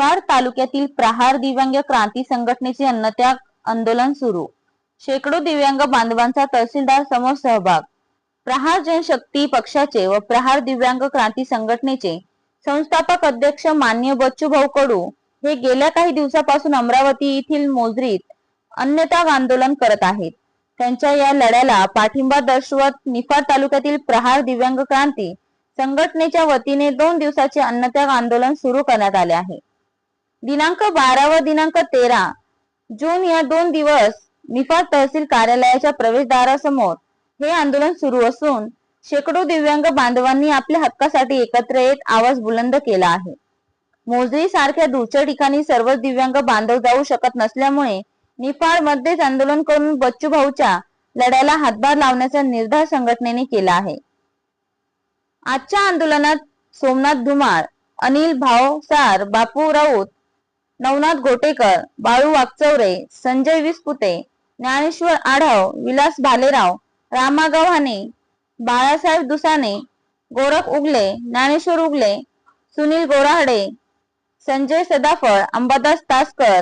निफाड तालुक्यातील प्रहार दिव्यांग क्रांती संघटनेचे अन्नत्याग आंदोलन सुरू. शेकडो दिव्यांग बांधवांचा तहसीलदार समोर सहभाग. प्रहार जनशक्ती पक्षाचे व प्रहार दिव्यांग क्रांती संघटनेचे संस्थापक अध्यक्ष मान्य बच्चूभाऊ कडू हे गेल्या काही दिवसापासून अमरावती येथील मोजरीत अन्नत्याग आंदोलन करत आहेत. त्यांच्या या लढ्याला पाठिंबा दर्शवत निफाड तालुक्यातील प्रहार दिव्यांग क्रांती संघटनेच्या वतीने दोन दिवसाचे अन्नत्याग आंदोलन सुरू करण्यात आले आहे. दिनांक बारा व दिनांक तेरा जून या दोन दिवस निफाड तहसील कार्यालयाच्या प्रवेशद्वारासमोर हे आंदोलन सुरू असून शेकडो दिव्यांग बांधवांनी आपल्या हक्कासाठी एकत्र येत आवाज बुलंद केला आहे. मोजरी सारख्या दूरच्या ठिकाणी सर्व दिव्यांग बांधव जाऊ शकत नसल्यामुळे निफाड मध्येच आंदोलन करून बच्चू भाऊच्या लढ्याला हातभार लावण्याचा निर्धार संघटनेने केला आहे. आजच्या आंदोलनात सोमनाथ धुमाळ अनिल भावसार बापू राऊत नवनाथ घोटेकर बाळू वागचौरे संजय विसपुते ज्ञानेश्वर आढाव विलास भालेराव रामा गव्हाणे बाळासाहेब दुसाने गोरख उगले ज्ञानेश्वर उगले सुनील गोराहडे संजय सदाफळ अंबादास तासकर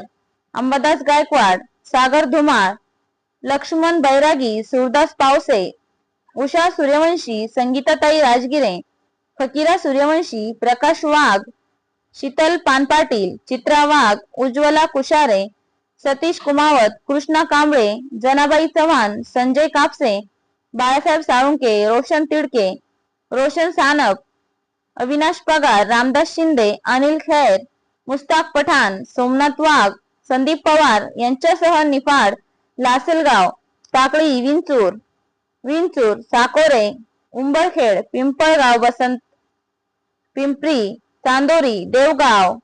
अंबादास गायकवाड सागर धुमाळ लक्ष्मण बैरागी सुरदास पावसे उषा सूर्यवंशी संगीताताई राजगिरे फकीरा सूर्यवंशी प्रकाश वाघ शीतल पानपाटील चित्रा वाघ उज्ज्वला कुशारे सतीश कुमावत कृष्णा कांबळे जनाबाई चव्हाण संजय कापसे बाळासाहेब साळुंके रोशन तिडके रोशन सानप अविनाश पगार रामदास शिंदे अनिल खैर मुस्ताक पठाण सोमनाथ वाघ संदीप पवार यांच्यासह निफाड लासलगाव टाकळी विंचूर विंचूर साकोरे उंबरखेड पिंपळगाव वसंत पिंपरी चांदोरी देवगाव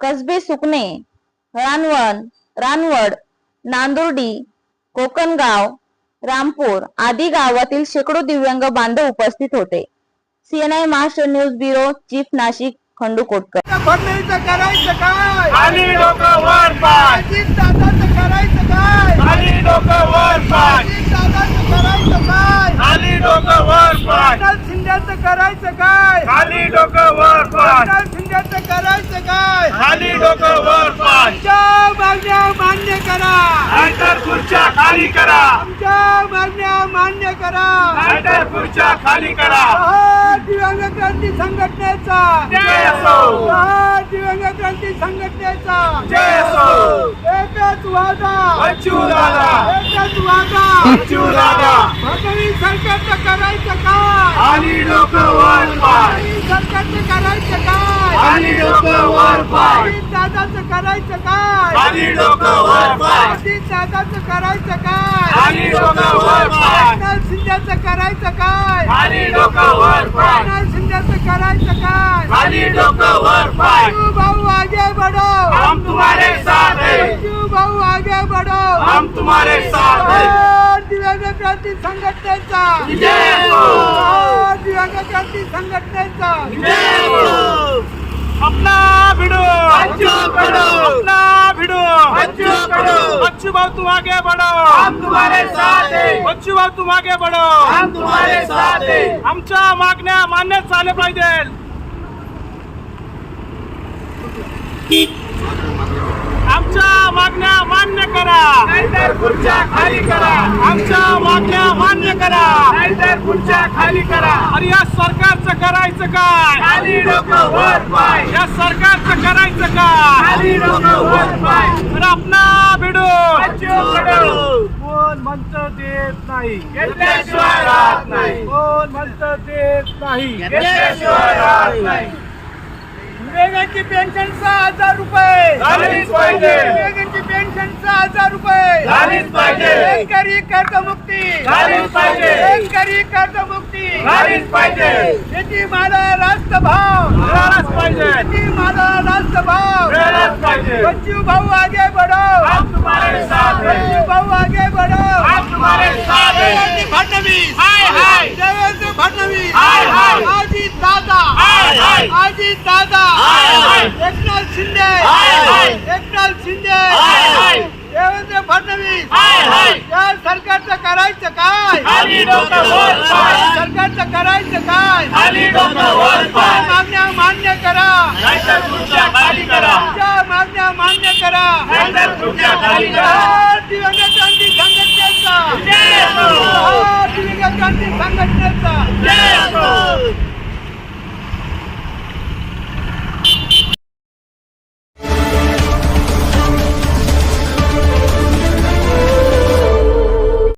कसबे सुकणे रानवण रानवड नांदुर्डी कोकणगाव रामपूर आदी गावातील शेकडो दिव्यांग बांधव उपस्थित होते. CNI Maharashtra news bureau chief Nashik Khandu Kotkar फडणवीसचं करायचं काय खाली डोकं वर पाय अजित दादाचं करायचं काय खाली डोकं वर पाय अजित दादाचं करायचं काय खाली डोकं वर पाय एकनाथ शिंदेचं करायचं काय खाली डोकं वर पाय एकनाथ शिंदेचं करायचं काय? खाली डोकं वर पाय. आमच्या मागण्या मान्य करा. नाहीतर खुर्च्या खाली करा. आमच्या मागण्या मान्य करा. नाहीतर खुर्च्या खाली करा. हा दिव्यांग क्रांती संघटनेचा. जय असो. हा दिव्यांग क्रांती संघटनेचा. जय असो. वादा. बच्चू दादा. एकच वादा. बच्चू दादा. सरकारचं करायचं काय? खाली डोकं वर पाय. फडणवीस सरकारचं करायचं काय? खाली डोकं वर पाय. अजित दादाचं करायचं काय? खाली डोकं वर पाय. अजित दादाचं करायचं काय? खाली डोकं वर पाय. एकनाथ शिंदेचं करायचं काय? खाली डोकं वर पाय. एकनाथ शिंदेचं करायचं काय? खाली डोकं वर पाय. तू भाऊ आगे बढ़ो. हम तुम्हारे साथ हैं. तू भाऊ आगे बढ़ो. हम तुम्हारे साथ हैं. दिव्यांग क्रांती संघटनेचा. जय हो. दिव्यांग क्रांती संघटनेचा. जय हो. अपना भिड़ो. बच्चू करो. अपना भिड़ो. बच्चू करो. बच्चू भाऊ तुम आगे बढ़ो. हम तुम्हारे साथ हैं. बच्चू भाऊ तुम आगे बढ़ो. हम तुम्हारे साथ हैं. आमच्या मागण्या झाल्या पाहिजे आमच्या मागण्या मान्य करा. नाहीतर खुर्च्या खाली करा. आमच्या मागण्या मान्य करा. नाहीतर खुर्च्या खाली करा. अरे या सरकारचं करायचं काय? खाली डोकं वर पाय. या सरकारचं करायचं काय? खाली डोकं वर पाय. अरे अपना भिड़ो बच्चू करो कोण म्हणतं देत नाही. कोण म्हणतं देत नाही. घेतल्याशिवाय राहत नाही. विवेकांची पेन्शन सहा हजार रुपये. विवेकांची पेन्शन सहा हजार रुपये. शेतकरी कर्जमुक्ती. शेतकरी कर्जमुक्ती. शेती माला रास्त भाव. शेती माला रास्त भाव. बच्चू भाऊ आगे बढ़ो हम तुम्हारे साथ हैं बच्चू भाऊ आगे बढ़ो हम तुम्हारे साथ हैं देवेंद्र फडणवीस। हाय हाय। देवेंद्र फडणवीस। हाय, हाय. अजित दादा। हाय, हाय. अजित दादा। हाय, हाय. एकनाथ शिंदे। हाय, हाय. एकनाथ शिंदे। हाय, हाय. देवेंद्र फडणवीस। हाय, हाय. या सरकारचं करायचं काय? खाली डोकं वर पाय. सरकारचं करायचं काय? खाली डोकं वर पाय. मागण्या मान्य करा. नाहीतर खुर्च्या खाली करा. करा. बॅनर तुमच्या खाली करा प्रहार दिव्यांग क्रांती संघटनेचा जय